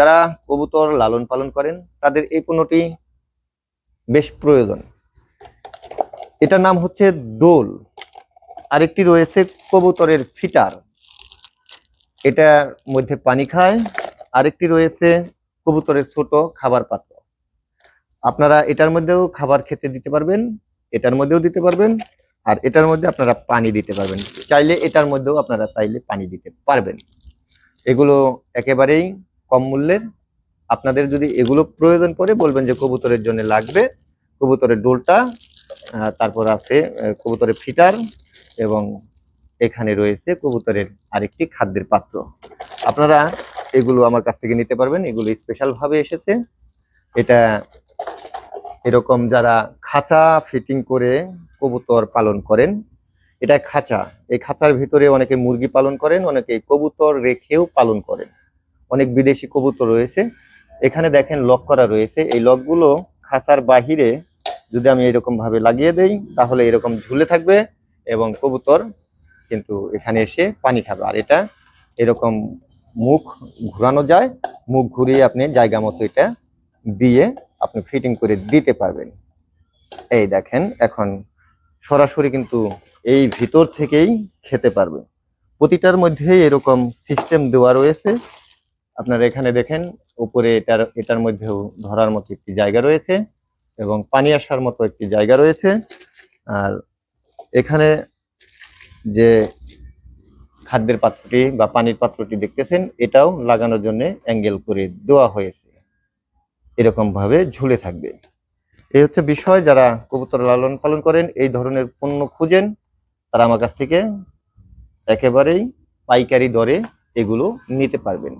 যারা কবুতর লালন পালন করেন, তাদের এই পণ্যটি বেশ প্রয়োজন। এটার নাম হচ্ছে দোল। আরেকটি রয়েছে কবুতরের ফিটার। এটার মধ্যে পানি খায়। আরেকটি রয়েছে কবুতরের ছোট খাবার পাত্র। আপনারা এটার মধ্যেও খাবার খেতে দিতে পারবেন, এটার মধ্যেও দিতে পারবেন, আর এটার মধ্যে আপনারা পানি দিতে পারবেন। চাইলে এটার মধ্যেও আপনারা চাইলে পানি দিতে পারবেন। এগুলো একেবারেই কম মূল্যের আপনাদের যদি এগুলো প্রয়োজন পড়ে, বলবেন যে কবুতরের জন্য লাগবে। কবুতরের ডোলটা তারপর আছে কবুতরের ফিটার এবং এখানে রয়েছে কবুতরের আরেকটি খাদ্যের পাত্র। আপনারা এগুলো আমার কাছ থেকে নিতে পারবেন। এগুলো স্পেশাল ভাবে এসেছে। এটা এরকম যারা খাঁচা ফিটিং করে কবুতর পালন করেন এটা খাঁচা। এই খাঁচার ভিতরে অনেকে মুরগি পালন করেন, অনেকে কবুতর রেখেও পালন করেন। অনেক বিদেশি কবুতর রয়েছে। এখানে দেখেন লক করা রয়েছে। এই লকগুলো খাঁচার বাহিরে যদি আমি এরকম ভাবে লাগিয়ে দেই, তাহলে এরকম ঝুলে থাকবে এবং কবুতর কিন্তু এখানে এসে পানি খাবে। আর এটা এরকম মুখ ঘোরানো যায়। মুখ ঘুরিয়ে আপনি জায়গা মতো এটা দিয়ে আপনি ফিটিং করে দিতে পারবেন। এই দেখেন, এখন সরাসরি কিন্তু এই ভিতর থেকেই খেতে পারবে। প্রতিটার মধ্যেই এরকম সিস্টেম দেওয়া রয়েছে। আপনারা এখানে দেখেন, উপরে এটার এটার মধ্যেও ধরার মতো একটি জায়গা রয়েছে এবং পানি আসার মতো একটি জায়গা রয়েছে। আর এখানে যে খাদ্যের পাত্রটি বা পানির পাত্রটি দেখতেছেন, এটাও লাগানোর জন্য অ্যাঙ্গেল করে দেওয়া হয়েছে। এরকম ভাবে ঝুলে থাকবে। এই হচ্ছে বিষয়, যারা কবুতর লালন পালন করেন, এই ধরনের পণ্য খুঁজেন, তারা আমার কাছ থেকে একেবারেই পাইকারি দরে এগুলো নিতে পারবেন।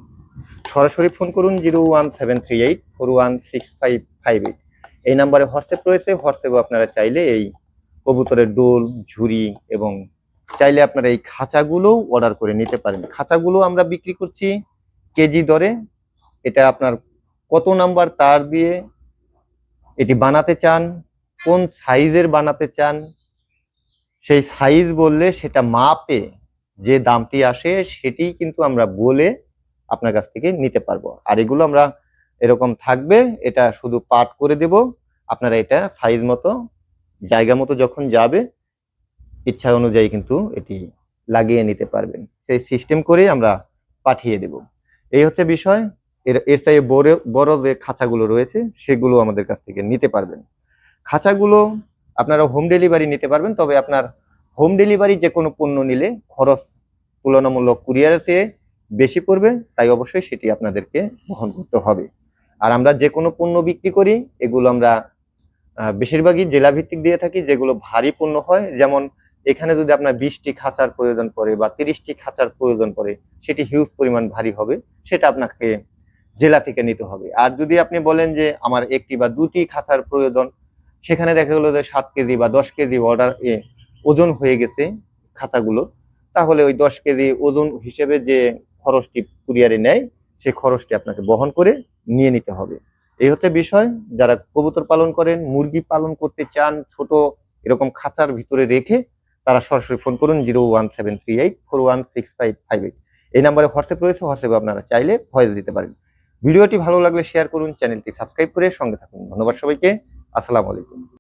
সরাসরি ফোন করুন zero one seven three eight, four one six five five eight. এই নাম্বারে হোয়াটসঅ্যাপ রয়েছে হোয়াটসঅ্যাপে আপনারা চাইলে এই কবুতরের ডোল, ঝুড়ি এবং চাইলে আপনারা এই খাঁচাগুলোও অর্ডার করে নিতে পারেন। খাঁচাগুলো আমরা বিক্রি করছি কেজি দরে। এটা আপনার কত নাম্বার তার দিয়ে এটি বানাতে চান, কোন সাইজের বানাতে চান, সেই সাইজ বললে সেটা মাপে যে দামটি আসে সেটি কিন্তু আমরা বলে আপনার কাছ থেকে নিতে পারব। আর এগুলো আমরা এরকম থাকবে, এটা শুধু পাট করে দেব। আপনারা এটা সাইজ মতো, জায়গা মতো যখন যাবে, ইচ্ছা অনুযায়ী কিন্তু এটি লাগিয়ে নিতে পারবেন। সেই সিস্টেম করে আমরা পাঠিয়ে দেব। এই হচ্ছে বিষয়। এর এর চাইয়ে বড় বড় যে খাঁচাগুলো রয়েছে, সেগুলো আমাদের কাছ থেকে নিতে পারবেন। খাঁচাগুলো আপনারা হোম ডেলিভারি নিতে পারবেন, তবে আপনার হোম ডেলিভারি যে কোনো পণ্য নিলে খরচ তুলনামূলক কুরিয়ারের চেয়ে বেশি পড়বে, তাই অবশ্যই সেটি আপনাদেরকে বহন করতে হবে। আর আমরা যে কোনো পণ্য বিক্রি করি, এগুলো আমরা বেশিরভাগই জেলা ভিত্তিক দিয়ে থাকি, যেগুলো ভারী পণ্য হয়। যেমন এখানে যদি আপনার বিশটি খাঁচার প্রয়োজন পড়ে বা তিরিশটি খাঁচার প্রয়োজন পড়ে, সেটি হিউজ পরিমাণ ভারী হবে, সেটা আপনাকে জেলা থেকে নিতে হবে। আর যদি আপনি বলেন যে আমার একটি বা দুটি খাঁচার প্রয়োজন, সেখানে দেখা গেলো যে সাত কেজি বা দশ কেজি অর্ডার এ ওজন হয়ে গেছে খাঁচাগুলো তাহলে ওই দশ কেজি ওজন হিসেবে যে খরচটি কুরিয়ারে নেয়, সেই খরচটি আপনাকে বহন করে নিয়ে নিতে হবে। এই হচ্ছে বিষয়। যারা কবুতর পালন করেন, মুরগি পালন করতে চান, ছোট এরকম খাঁচার ভিতরে রেখে তারা সরাসরি ফোন করুন zero one seven three eight, four one six five five eight. এই নাম্বারে হোয়াটসঅ্যাপ রয়েছে, হোয়াটসঅ্যাপে আপনারা চাইলে ভয়েস দিতে পারেন। ভিডিওটি ভালো লাগলে শেয়ার করুন, চ্যানেলটি সাবস্ক্রাইব করে সঙ্গে থাকুন। ধন্যবাদ সবাইকে। আসসালামু আলাইকুম।